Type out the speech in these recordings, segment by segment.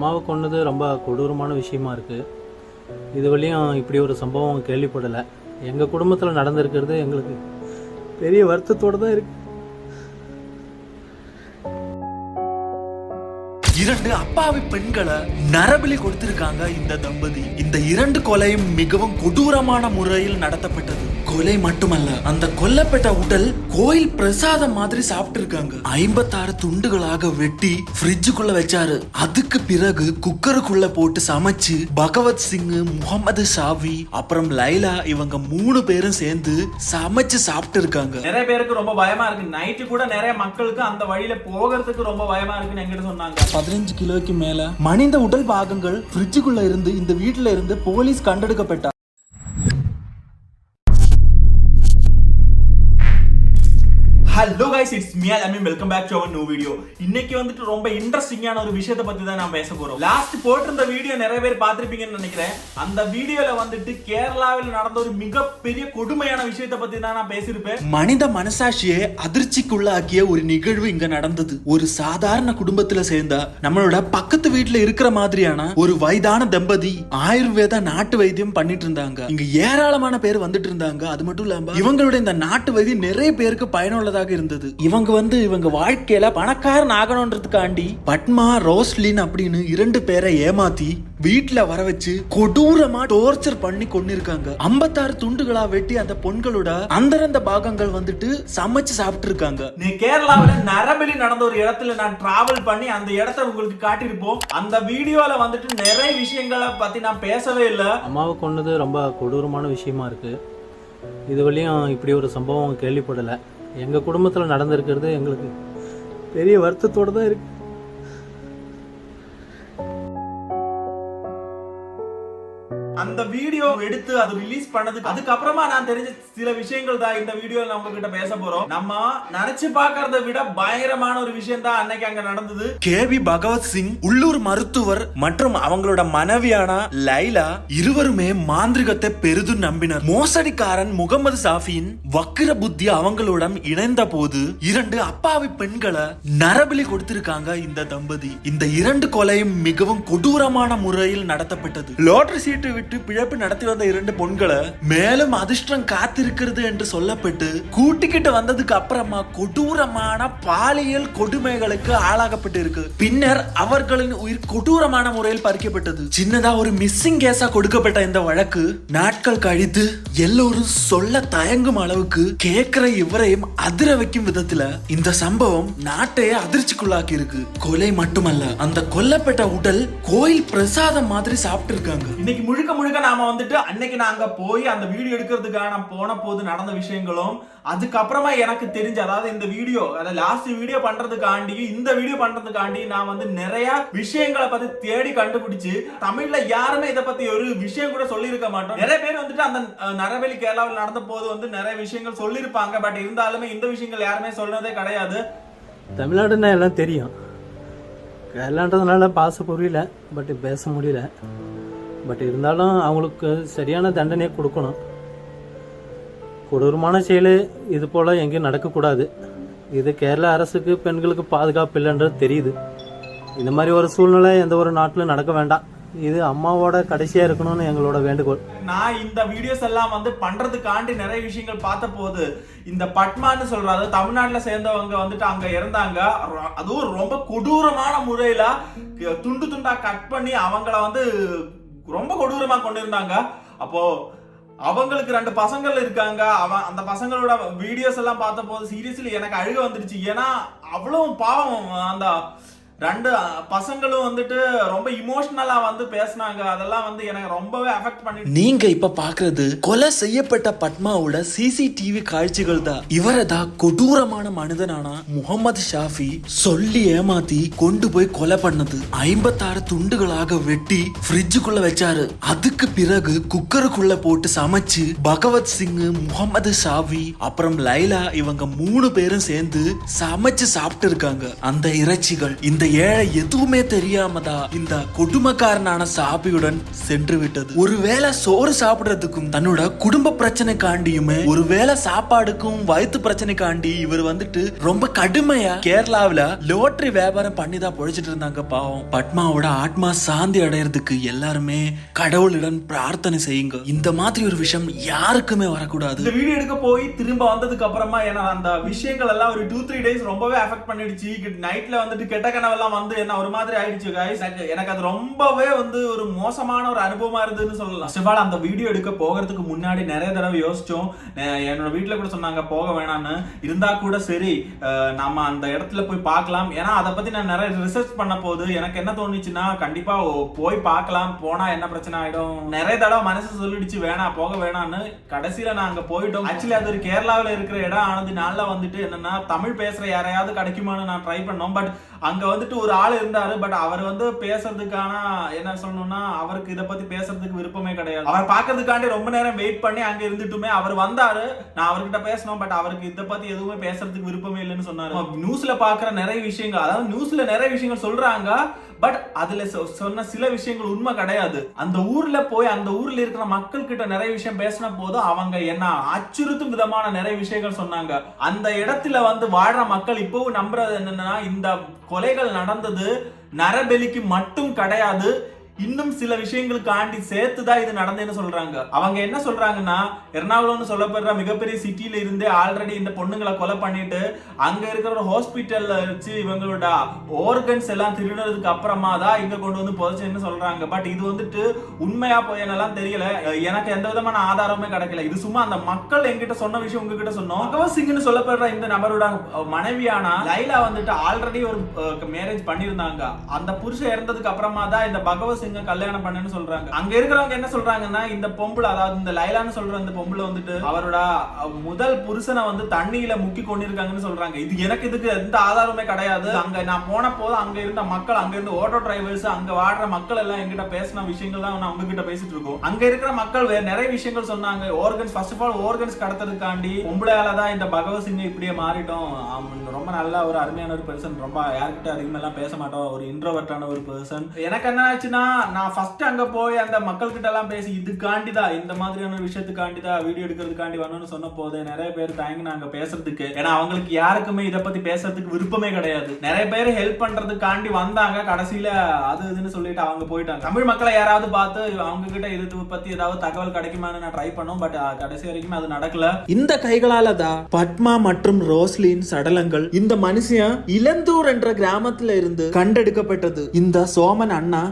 அம்மாவை கொன்னது ரொம்ப கொடூரமான விஷயமா இருக்குது இது வழியும் இப்படி ஒரு சம்பவம் கேள்விப்படலை. எங்கள் குடும்பத்தில் நடந்திருக்கிறது எங்களுக்கு பெரிய வருத்தத்தோடு தான் இருக்குது இரண்டு அப்பாவி பெண்களை நரபலி கொடுத்திருக்காங்க இந்த தம்பதி. இந்த இரண்டு கொலையும் மிகவும் கொடூரமான முறையில் நடத்தப்பட்டது. கொலை மட்டுமல்ல அந்த கொல்லப்பட்ட உடல் கோயில் பிரசாதம் மாதிரி சாப்பிட்டு இருக்காங்க ஐம்பத்தாறு துண்டுகளாக வெட்டி ஃப்ரிட்ஜுக்குள்ள வச்சாரு. அதுக்கு பிறகு குக்கருக்குள்ள போட்டு சமைச்சு பகவத் சிங் முகமது ஷாவி அப்புறம் லைலா இவங்க மூணு பேரும் சேர்ந்து சமைச்சு சாப்பிட்டு இருக்காங்க நிறைய பேருக்கு ரொம்ப பயமா இருக்கு. நைட்டு கூட நிறைய மக்களுக்கு அந்த வழியில போகிறதுக்கு ரொம்ப பயமா இருக்குன்னு எங்கிட்ட சொன்னாங்க. பதினஞ்சு கிலோக்கு மேல மனித உடல் பாகங்கள் ஃப்ரிட்ஜுக்குள்ள இருந்து இந்த வீட்டுல இருந்து police கண்டெடுக்கப்பட்டார் hello guys it's Mia I welcome back to our new video இன்னைக்கு வந்துட்டு ரொம்ப இன்ட்ரெஸ்டிங்கான ஒரு விஷயத்தை பத்தி தான் நான் பேச போறோம். லாஸ்ட் போட்டிருந்த வீடியோ நிறைய பேர் பார்த்திருப்பீங்கன்னு நினைக்கிறேன். அந்த வீடியோல வந்துட்டு கேரளாவில் நடந்த ஒரு மிகப்பெரிய கொடுமையான விஷயத்தை பத்தி தான் நான் பேசியிருப்பேன். மனித மனசாட்சியை அதிர்ச்சிக்குள்ளாக்கிய ஒரு நிகழ்வு இங்க நடந்தது. ஒரு சாதாரண குடும்பத்துல சேர்ந்த நம்மளோட பக்கத்து வீட்டுல இருக்கிற மாதிரியான ஒரு வயதான தம்பதி ஆயுர்வேத நாட்டு வைத்தியம் பண்ணிட்டு இருந்தாங்க. இங்க ஏராளமான பேர் வந்துட்டு இருந்தாங்க. அது மட்டும் இல்லாம இவங்களுடைய இந்த நாட்டு வைத்தியம் நிறைய பேருக்கு பயனுள்ளதாக இருந்தது. இவங்க வந்து இவங்க வாழ்க்கையில பணக்காரன் ஆகணும்ன்றதுக்காண்டி பட்மா ரோஸ்லின் அப்படின்னு இரண்டு பேரை ஏமாத்தி வீட்டுல வர வச்சு கொடூரமா டோர்ச்சர் பண்ணி கொண்டிருக்காங்க ஐம்பத்தாறு துண்டுகளா வெட்டி அந்த பொண்களோட அந்தரந்த பாகங்கள் வந்துட்டு சமைச்சு சாப்பிட்டு இருக்காங்க நீ கேரளாவுல நரபலி நடந்த ஒரு இடத்துல நான் டிராவல் பண்ணி அந்த இடத்த உங்களுக்கு காட்டியிருப்போம். அந்த வீடியோல வந்துட்டு நிறைய விஷயங்களை பத்தி நான் பேசவே இல்லை. அம்மாவை கொன்னது ரொம்ப கொடூரமான விஷயமா இருக்குது இது வரையும் இப்படி ஒரு சம்பவம் கேள்விப்படலை. எங்கள் குடும்பத்தில் நடந்திருக்கிறது எங்களுக்கு பெரிய வருத்தத்தோடு தான் இருக்குது அந்த வீடியோ எடுத்து அது ரிலீஸ் பண்ணதுக்கு அதுக்கப்புறமா நான் தெரிஞ்ச சில விஷயங்கள் தான் இந்த வீடியோ நான் உங்ககிட்ட பேச போறோம். நம்ம நினைச்சு பாக்குறத விட பயங்கரமான ஒரு விஷயம் தான் அன்னைக்கு அங்க நடந்தது. கேவி பகவத் சிங் உள்ளூர் மருத்துவர் மற்றும் அவங்களோட மனைவியான லைலா இருவருமே மாந்திரிகத்தை பெரிதும் நம்பினர். மோசடிக்காரன் முகமது சாஃபியின் வக்கிர புத்தி அவங்களுடன் இணைந்த போது இரண்டு அப்பாவி பெண்களை நரபலி கொடுத்திருக்காங்க இந்த தம்பதி. இந்த இரண்டு கொலையும் மிகவும் கொடூரமான முறையில் நடத்தப்பட்டது. லாட்டரி சீட்டு விட்டு பிழப்பு நடத்தி வந்த இரண்டு பொண்களை மேலும் அதிர்ஷ்டம் காத்திருக்கிறது என்று சொல்லப்பட்டு கூட்டிக்கிட்டு வந்ததுக்கு அப்புறமா கொடூரமான பாலியல் கொடுமைகளுக்கு ஆளாகப்பட்டு இருக்கு பின்னர் அவர்களின் உயிர் கொடூரமான முறையில் பறிக்கப்பட்டது. சின்னதா ஒரு மிஸ்ஸிங் கேஸா கொடுக்கப்பட்ட இந்த வழக்கு நாட்கள் கழித்து எல்லோரும் சொல்ல தயங்கும் அளவுக்கு கேட்கிற இவரையும் அதிர வைக்கும் விதத்துல இந்த சம்பவம் நாட்டையே அதிர்ச்சிக்குள்ளாக்கி இருக்கு கொலை மட்டுமல்ல அந்த கொல்லப்பட்ட உடல் கோயில் பிரசாதம் மாதிரி சாப்பிட்டு இருக்காங்க இன்னைக்கு முழுக்க முழுக்க நாம வந்துட்டு அன்னைக்கு நான் போய் அந்த வீடியோ எடுக்கிறதுக்காக நான் போன போது நடந்த விஷயங்களும் அதுக்கப்புறமா எனக்கு தெரிஞ்ச அதாவது இந்த வீடியோ அதாவது லாஸ்ட் வீடியோ பண்றதுக்காண்டியும் இந்த வீடியோ பண்றதுக்காண்டி நான் வந்து நிறைய விஷயங்களை பத்தி தேடி கண்டுபிடிச்சு தமிழ்ல யாருமே இதை பத்தி ஒரு விஷயம் கூட சொல்லியிருக்க மாட்டோம். நிறைய பேர் வந்துட்டு அந்த நரவெளி கேரளாவில் நடந்த போது வந்து நிறைய விஷயங்கள் சொல்லியிருப்பாங்க. பட் இருந்தாலுமே இந்த விஷயங்கள் யாருமே சொன்னதே கிடையாது. தமிழ்நாடுன்னா எல்லாம் தெரியும். கேரளான்றதுனால பாச புரியல பட் பேச முடியல. பட் இருந்தாலும் அவங்களுக்கு சரியான தண்டனையை கொடுக்கணும். கொடூரமான செயல் இது போல் எங்கேயும் நடக்கக்கூடாது. இது கேரள அரசுக்கு பெண்களுக்கு பாதுகாப்பு இல்லைன்றது தெரியுது. இந்த மாதிரி ஒரு சூழ்நிலை எந்த ஒரு நாட்டிலும் நடக்க வேண்டாம். இது அம்மாவோட கடைசியாக இருக்கணும்னு எங்களோட வேண்டுகோள். நான் இந்த வீடியோஸ் எல்லாம் வந்து பண்றதுக்காண்டி நிறைய விஷயங்கள் பார்த்த போது இந்த பட்மான்னு சொல்ற அதாவது தமிழ்நாட்டுல சேர்ந்தவங்க வந்துட்டு அங்க இறந்தாங்க அதுவும் ரொம்ப கொடூரமான முறையில துண்டு துண்டா கட் பண்ணி அவங்கள வந்து ரொம்ப கொடூரமா கொண்டு இருந்தாங்க அப்போ அவங்களுக்கு ரெண்டு பசங்கள் இருக்காங்க. அவன் அந்த பசங்களோட வீடியோஸ் எல்லாம் பார்த்த போது சீரியஸ்லி எனக்கு அழுக வந்துடுச்சு ஏன்னா அவ்வளவு பாவம் அந்த ரெண்டு பசங்களும் வந்துட்டு ரொம்ப இமோஷனலா வந்து பேசுனாங்க. அதெல்லாம் வந்து எனக்கு ரொம்பவே அஃபெக்ட் பண்ணி நீங்க இப்ப பாக்குறது கொலை செய்யப்பட்ட பத்மாவோட சிசிடிவி காட்சிகள் தான். இவரை தான் கொடூரமான மனிதனான முகமது ஷாஃபி சொல்லி ஏமாத்தி கொண்டு போய் கொலை பண்ணது. ஐம்பத்தாறு துண்டுகளாக வெட்டி ஃப்ரிட்ஜுக்குள்ள வச்சாரு. அதுக்கு பிறகு குக்கருக்குள்ள போட்டு சமைச்சு பகவத் சிங் முகமது ஷாஃபி அப்புறம் லைலா இவங்க மூணு பேரும் சேர்ந்து சமைச்சு சாப்பிட்டு இருக்காங்க அந்த இறைச்சிகள் இந்த ஏழை எதுவுமே தெரியாம தான் இந்த கொடுமைக்காரனான சாபியுடன் சென்று விட்டது ஒருவேளை சோறு சாப்பிடுறதுக்கும் தன்னோட குடும்ப பிரச்சனைக்காண்டியுமே ஒருவேளை சாப்பாடுக்கும் வயிற்று பிரச்சனைக்காண்டி இவர் வந்துட்டு ரொம்ப கடுமையா கேரளாவுல லோட்டரி வியாபாரம் பண்ணி தான் பொழைச்சிட்டு இருந்தாங்க பாவம். பத்மாவோட ஆத்மா சாந்தி அடையறதுக்கு எல்லாருமே கடவுளிடம் பிரார்த்தனை செய்யுங்க. இந்த மாதிரி ஒரு விஷயம் யாருக்குமே வரக்கூடாது. இந்த வீடியோ எடுக்க போய் திரும்ப வந்ததுக்கு அப்புறமா ஏன்னா அந்த விஷயங்கள் எல்லாம் ஒரு டூ த்ரீ டேஸ் ரொம்பவே அஃபெக்ட் பண்ணிடுச்சு. நைட்ல வந்துட்டு கெட்ட எல்லாம் வந்து என்ன ஒரு மாதிரி ஆயிடுச்சு காய்ஸ் எனக்கு அது ரொம்பவே வந்து ஒரு மோசமான ஒரு அனுபவமா இருந்ததுன்னு சொல்லலாம். சிவால் அந்த வீடியோ எடுக்க போகிறதுக்கு முன்னாடி நிறைய தடவை யோசிச்சோம். என்னோட வீட்டில் கூட சொன்னாங்க போக வேணான்னு இருந்தா கூட சரி நம்ம அந்த இடத்துல போய் பார்க்கலாம். ஏன்னா அதை பத்தி நான் நிறைய ரிசர்ச் பண்ண போது எனக்கு என்ன தோணுச்சுன்னா கண்டிப்பா போய் பார்க்கலாம். போனா என்ன பிரச்சனை ஆயிடும்? நிறைய தடவை மனசு சொல்லிடுச்சு வேணாம் போக வேணாம்னு. கடைசியில நான் அங்க போயிட்டோம். ஆக்சுவலி அது ஒரு கேரளாவில் இருக்கிற இடம். ஆனதுனால வந்துட்டு என்னன்னா தமிழ் பேசுற யாரையாவது கிடைக்குமான்னு நான் ட்ரை பண்ணோம். பட் அங்க வந்துட்டு ஒரு ஆள் இருந்தாரு பட் அவர் வந்து பேசுறதுக்கான என்ன சொல்லணும்னா அவருக்கு இதை பத்தி பேசுறதுக்கு விருப்பமே கிடையாது. அவர் பார்க்கறதுக்காண்டி ரொம்ப நேரம் வெயிட் பண்ணி அங்க இருந்துட்டுமே அவர் வந்தாரு. நான் அவர்கிட்ட பேசணும் பட் அவருக்கு இதை பத்தி எதுவுமே பேசுறதுக்கு விருப்பமே இல்லைன்னு சொன்னாரு. நியூஸ்ல பாக்குற நிறைய விஷயங்கள் அதாவது நியூஸ்ல நிறைய விஷயங்கள் சொல்றாங்க. பட் அதுல சொ- சொன்ன சில விஷயங்கள் உண்மை கிடையாது. அந்த ஊர்ல போய் அந்த ஊர்ல இருக்கிற மக்கள் கிட்ட நிறைய விஷயம் பேசின போது அவங்க என்ன அச்சுறுத்தும் விதமான நிறைய விஷயங்கள் சொன்னாங்க. அந்த இடத்துல வந்து வாழ்ற மக்கள் இப்பவும் நம்புறது என்னன்னா இந்த கொலைகள் நடந்தது நரபலிக்கு மட்டும் கிடையாது. இன்னும் சில விஷயங்களுக்காண்டி சேர்த்து தான் இது நடந்ததுன்னு சொல்றாங்க. அவங்க என்ன சொல்றாங்கன்னா எர்ணாகுளம்னு சொல்லப்படுற மிகப்பெரிய சிட்டியில இருந்தே ஆல்ரெடி இந்த பொண்ணுங்களை கொலை பண்ணிட்டு அங்க இருக்கிற ஒரு ஹாஸ்பிட்டல்ல வச்சு இவங்களோட ஆர்கன்ஸ் எல்லாம் திருடுறதுக்கு அப்புறமா தான் இங்க கொண்டு வந்து புதைச்சுன்னு சொல்றாங்க. பட் இது வந்துட்டு உண்மையா போயனெல்லாம் என்னெல்லாம் தெரியல. எனக்கு எந்த விதமான ஆதாரமே கிடைக்கல. இது சும்மா அந்த மக்கள் என்கிட்ட சொன்ன விஷயம் உங்ககிட்ட சொன்னோம். பகவத் சிங்னு சொல்லப்படுற இந்த நபரோட மனைவியானா மனைவியான லைலா வந்துட்டு ஆல்ரெடி ஒரு மேரேஜ் பண்ணியிருந்தாங்க. அந்த புருஷன் இறந்ததுக்கு அப்புறமா தான் இந்த பகவத் சிங்க கல்யாணம் பண்ணுன்னு சொல்றாங்க. அங்க இருக்கிறவங்க என்ன சொல்றாங்கன்னா இந்த பொம்பளை அதாவது இந்த லைலான்னு சொல்ற அந்த பொம்பளை வந்துட்டு அவரோட முதல் புருஷனை வந்து தண்ணியில முக்கி கொண்டிருக்காங்கன்னு சொல்றாங்க. இது எனக்கு இதுக்கு எந்த ஆதாரமே கிடையாது. அங்க நான் போன போது அங்க இருந்த மக்கள் அங்க இருந்த ஆட்டோ டிரைவர்ஸ் அங்க வாடுற மக்கள் எல்லாம் எங்கிட்ட பேசின விஷயங்கள் தான் நான் உங்ககிட்ட பேசிட்டு இருக்கோம். அங்க இருக்கிற மக்கள் வேற நிறைய விஷயங்கள் சொன்னாங்க. Organs first of all organs கடத்துறதுக்காண்டி பொம்பளையால தான் இந்த பகவத் சிங் இப்படியே மாறிட்டோம். ரொம்ப நல்ல ஒரு அருமையான ஒரு பெர்சன் ரொம்ப யார்கிட்ட அதிகமெல்லாம் பேச மாட்டோம். ஒரு இன்ட்ரோவர்ட்டான ஒரு பெர்சன் எனக்கு என்ன ஆச்சுன்னா நான் ஃபர்ஸ்ட் அங்க போய் அந்த மக்கள் கிட்ட எல்லாம் பேசி இதுக்காண்டி தான் இந்த மாதிரியான விஷயத்துக்காண்டி தான் வீடியோ எடுக்கிறதுக்காண்டி வரணும்னு சொன்ன போது நிறைய பேர் தயங்கினாங்க பேசுறதுக்கு. ஏன்னா அவங்களுக்கு யாருக்குமே இதை பத்தி பேசுறதுக்கு விருப்பமே கிடையாது. நிறைய பேர் ஹெல்ப் பண்றதுக்காண்டி வந்தாங்க. கடைசியில அது இதுன்னு சொல்லிட்டு அவங்க போயிட்டாங்க. தமிழ் மக்களை யாராவது பார்த்து அவங்க கிட்ட இது பத்தி ஏதாவது தகவல் கிடைக்குமான்னு நான் ட்ரை பண்ணோம். பட் கடைசி வரைக்கும் அது நடக்கல. இந்த கைகளால தான் பத்மா மற்றும் ரோஸ்லின் சடலங்கள் இந்த மனுஷன் இளந்தூர் என்ற கிராமத்துல இருந்து கண்டெடுக்கப்பட்டது. இந்த சோமன் அண்ணா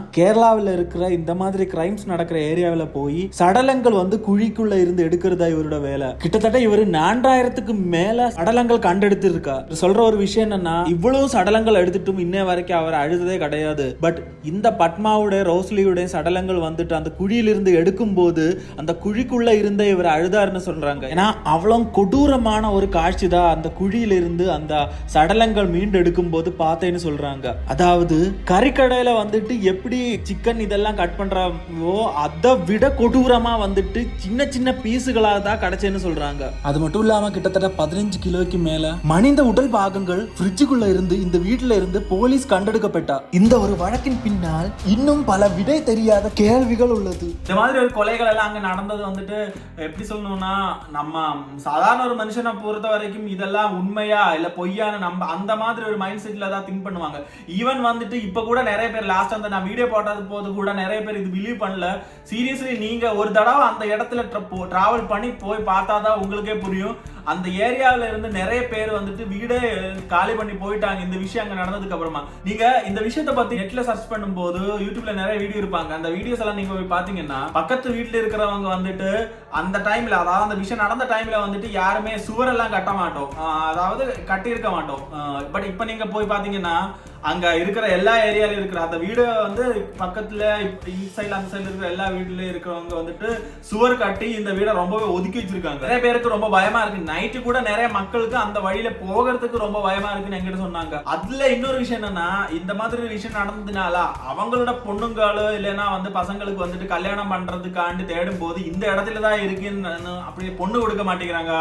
கேரளாவில் இருக்கிற இந்த மாதிரி கிரைம்ஸ் நடக்கிற ஏரியாவில் போய் சடலங்கள் வந்து குழிக்குள்ள இருந்து எடுக்கிறதா இவரோட வேலை. கிட்டத்தட்ட இவர் நான்காயிரத்துக்கு மேல சடலங்கள் கண்டெடுத்து இருக்கா சொல்ற ஒரு விஷயம் என்னன்னா இவ்வளவு சடலங்கள் எடுத்துட்டும் இன்ன வரைக்கும் அவர் அழுததே கிடையாது. பட் இந்த பத்மாவுடைய ரோஸ்லியுடைய சடலங்கள் வந்துட்டு அந்த குழியிலிருந்து எடுக்கும் போது அந்த குழிக்குள்ள இருந்த இவர் அழுதாருன்னு சொல்றாங்க. ஏன்னா அவ்வளவு கொடூரமான ஒரு காட்சி தான் அந்த குழியிலிருந்து அந்த சடலங்கள் மீண்டு எடுக்கும் போது பார்த்தேன்னு சொல்றாங்க. அதாவது கறிக்கடையில வந்துட்டு எப்படி சிக்கன் இதெல்லாம் கட் பண்றாவோ அதை விட கொடூரமா வந்துட்டு சின்ன சின்ன பீஸுகளா தான் கிடைச்சேன்னு சொல்றாங்க. அது மட்டும் இல்லாம கிட்டத்தட்ட பதினஞ்சு கிலோக்கு மேல மனித உடல் பாகங்கள் ஃப்ரிட்ஜுக்குள்ள இருந்து இந்த வீட்டுல இருந்து போலீஸ் கண்டெடுக்கப்பட்டா. இந்த ஒரு வழக்கின் பின்னால் இன்னும் பல விடை தெரியாத கேள்விகள் உள்ளது. இந்த மாதிரி ஒரு கொலைகள் எல்லாம் அங்க நடந்தது வந்துட்டு எப்படி சொல்லணும்னா நம்ம சாதாரண ஒரு மனுஷனை பொறுத்த வரைக்கும் இதெல்லாம் உண்மையா இல்ல பொய்யான்னு நம்ம அந்த மாதிரி ஒரு மைண்ட் செட்ல தான் திங்க் பண்ணுவாங்க. ஈவன் வந்துட்டு இப்ப கூட நிறைய பேர் லாஸ்ட் அந்த நான் வீடியோ போட்டது போது கூட நிறைய பேர் இது பிலீவ் பண்ணல. சீரியஸ்லி நீங்க ஒரு தடவை அந்த இடத்துல டிராவல் பண்ணி போய் பார்த்தா தான் உங்களுக்கே புரியும். அந்த ஏரியாவில் இருந்து நிறைய பேர் வந்துட்டு வீடே காலி பண்ணி போயிட்டாங்க. இந்த விஷயம் அங்க நடந்ததுக்கு அப்புறமா. நீங்க இந்த விஷயத்தை பத்தி நெட்ல சர்ச் பண்ணும்போது யூடியூப்ல நிறைய வீடியோ இருப்பாங்க. அந்த வீடியோஸ் எல்லாம் நீங்க போய் பாத்தீங்கன்னா பக்கத்து வீட்டுல இருக்கிறவங்க வந்துட்டு அந்த டைம்ல அதாவது அந்த விஷயம் நடந்த டைம்ல வந்துட்டு யாருமே சுவரெல்லாம் கட்ட மாட்டோம். அதாவது கட்டி இருக்க மாட்டோம் பட் இப்ப நீங்க போய் பாத்தீங்கன்னா அங்க இருக்கிற எல்லா ஏரியால இருக்கிற அந்த வீடு வந்து பக்கத்துல இந்த சைடுல அந்த சைடுல இருக்கிற எல்லா வீட்டுல இருக்கிறவங்க வந்துட்டு சுவர் கட்டி இந்த வீடை ரொம்பவே ஒதுக்கி வச்சிருக்காங்க. நிறைய பேருக்கு ரொம்ப பயமா இருக்கு. நைட்டு கூட நிறைய மக்களுக்கு அந்த வழியில போகிறதுக்கு ரொம்ப பயமா இருக்குன்னு எங்கிட்ட சொன்னாங்க. அதுல இன்னொரு விஷயம் என்னன்னா இந்த மாதிரி ஒரு விஷயம் நடந்ததுனால அவங்களோட பொண்ணுங்களோ இல்லைன்னா வந்து பசங்களுக்கு வந்துட்டு கல்யாணம் பண்றதுக்காண்டு தேடும் போது இந்த இடத்துல தான் இருக்குன்னு அப்படி பொண்ணு கொடுக்க மாட்டேங்கிறாங்க.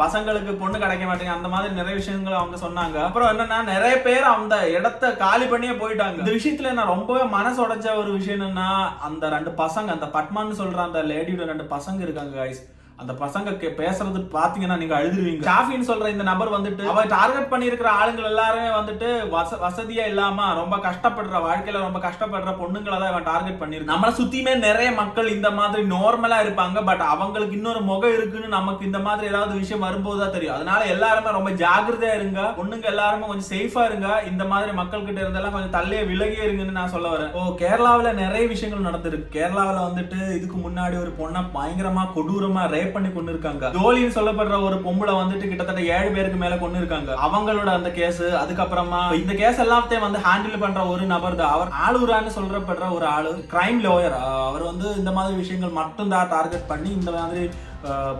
பசங்களுக்கு பொண்ணு கிடைக்க மாட்டேங்க அந்த மாதிரி நிறைய விஷயங்கள் அவங்க சொன்னாங்க. அப்புறம் என்னன்னா நிறைய பேர் அந்த இடத்த காலி பண்ணியே போயிட்டாங்க. இந்த விஷயத்துல நான் ரொம்பவே மனசு உடைச்ச ஒரு விஷயம் என்னன்னா அந்த ரெண்டு பசங்க அந்த பட்மான்னு சொல்ற அந்த லேடியோட ரெண்டு பசங்க இருக்காங்க guys. அந்த பசங்க பேசுறது பாத்தீங்கன்னா நீங்க அழுதுருவீங்க. ஷாஃபின்னு சொல்ற இந்த நபர் வந்துட்டு அவ டார்கெட் பண்ணியிருக்கிற ஆளுங்க எல்லாருமே வந்துட்டு வச வசதியா இல்லாம ரொம்ப கஷ்டப்படுற வாழ்க்கையில ரொம்ப கஷ்டப்படுற பொண்ணுங்களை தான் இவன் டார்கெட் பண்ணிருக்கு நம்மள சுத்தியுமே நிறைய மக்கள் இந்த மாதிரி நார்மலா இருப்பாங்க பட் அவங்களுக்கு இன்னொரு முகம் இருக்குன்னு நமக்கு இந்த மாதிரி ஏதாவது விஷயம் வரும்போது தான் தெரியும். அதனால எல்லாருமே ரொம்ப ஜாக்கிரதையா இருங்க. பொண்ணுங்க எல்லாருமே கொஞ்சம் சேஃபா இருங்க. இந்த மாதிரி மக்கள் கிட்ட இருந்தெல்லாம் கொஞ்சம் தள்ளியே விலகியே இருங்கன்னு நான் சொல்ல வரேன். ஓ கேரளாவுல நிறைய விஷயங்கள் நடந்திருக்கு. கேரளாவுல வந்துட்டு இதுக்கு முன்னாடி ஒரு பொண்ணை பயங்கரமா கொடூரமா ரேப் பண்ணி கொண்டு இருக்காங்க ஜோலின்னு சொல்லப்படுற ஒரு பொம்பளை வந்துட்டு கிட்டத்தட்ட ஏழு பேருக்கு மேல கொண்டு இருக்காங்க அவங்களோட அந்த கேஸ் அதுக்கப்புறமா இந்த கேஸ் எல்லாத்தையும் வந்து ஹேண்டில் பண்ற ஒரு நபர் தான். அவர் ஆளுரான்னு சொல்றப்படுற ஒரு ஆளு கிரைம் லோயர் அவர் வந்து இந்த மாதிரி விஷயங்கள் மட்டும் தான் டார்கெட் பண்ணி இந்த மாதிரி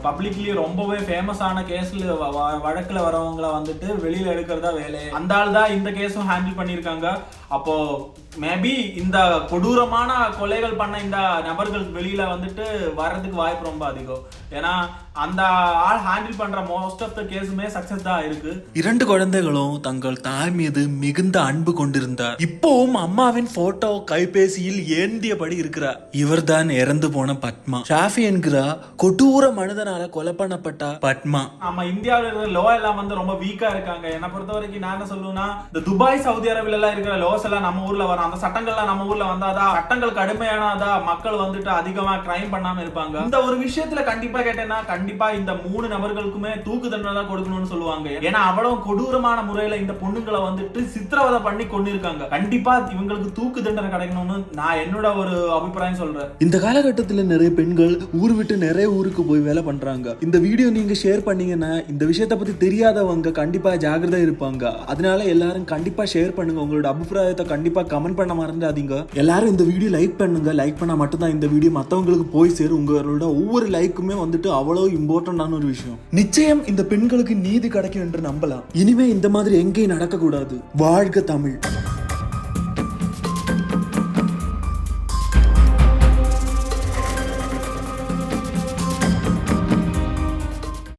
பப்ளிக்லி ரொம்பவே ஃபேமஸான கேஸ்ல வழக்குல வரவங்கள வந்துட்டு வெளியில எடுக்கிறதா வேலை. அந்த ஆள் தான் இந்த கேஸும் ஹேண்டில் பண்ணியிருக்காங்க. அப்போ மேபி இந்த கொடூரமான கொலைகள் பண்ண இந்த நபர்கள் வெளியில வந்துட்டு வர்றதுக்கு வாய்ப்பு ரொம்ப அதிகம். ஏன்னா அந்த ஆள் ஹேண்டில் பண்ற மோஸ்ட் ஆஃப் த கேஸுமே சக்சஸ் தான் இருக்கு. இரண்டு குழந்தைகளும் தங்கள் தாய் மீது மிகுந்த அன்பு கொண்டிருந்தார். இப்போவும் அம்மாவின் போட்டோ கைபேசியில் ஏந்தியபடி இருக்கிறார். இவர்தான் இறந்து போன பத்மா. ஷாஃபி என்கிற கொடூர மனிதனால கொலை பண்ணப்பட்ட பத்மா. நம்ம இந்தியாவில் இருக்கிற லோ எல்லாம் வந்து ரொம்ப வீக்கா இருக்காங்க. என்னை பொறுத்த வரைக்கும் நான் என்ன சொல்லுவேன்னா இந்த துபாய் சவுதி அரேபியால எல்லாம் இருக்கிற லோஸ் எல்லாம் நம்ம ஊர்ல வரும். அந்த சட்டங்கள்லாம் நம்ம ஊர்ல வந்தாதான் சட்டங்கள் கடுமையானதா மக்கள் வந்துட்டு அதிகமா கிரைம் பண்ணாம இருப்பாங்க? இந்த ஒரு விஷயத்துல கண்டிப்பா கேட்டேன்னா கண்டிப்பா இந்த மூணு நபர்களுக்குமே தூக்கு தண்டனை தான் கொடுக்கணும்னு சொல்லுவாங்க. ஏன்னா அவ்வளவு கொடூரமான முறையில இந்த பொண்ணுங்களை வந்துட்டு சித்திரவதை பண்ணி கொண்டு இருக்காங்க கண்டிப்பா இவங்களுக்கு தூக்கு தண்டனை கிடைக்கணும்னு நான் என்னோட ஒரு அபிப்பிராயம் சொல்றேன். இந்த காலகட்டத்தில் நிறைய பெண்கள் ஊர் விட்டு நிறைய ஊருக்கு போய் வேலை பண்றாங்க. இந்த வீடியோ நீங்க ஷேர் பண்ணீங்கன்னா இந்த விஷயத்தை பத்தி தெரியாதவங்க கண்டிப்பா ஜாகிரதா இருப்பாங்க. அதனால எல்லாரும் கண்டிப்பா ஷேர் பண்ணுங்க. உங்களோட அபிப்பிராயத்தை கண்டிப்பா கமெண்ட் பண்ண மறந்துடாதீங்க. எல்லாரும் இந்த வீடியோ லைக் பண்ணுங்க. லைக் பண்ணா மட்டும்தான் இந்த வீடியோ மத்தவங்களுக்கு போய் சேரும். உங்களோட ஒவ்வொரு லைக்குமே வந்துட்டு அவ்வளோ இம்பார்ட்டன்டான ஒரு விஷயம். நிச்சயம் இந்த பெண்களுக்கு நீதி கிடைக்கும் என்று நம்பலாம். இனிமே இந்த மாதிரி எங்கேயும் நடக்கக்கூடாது. வாழ்க தமிழ்.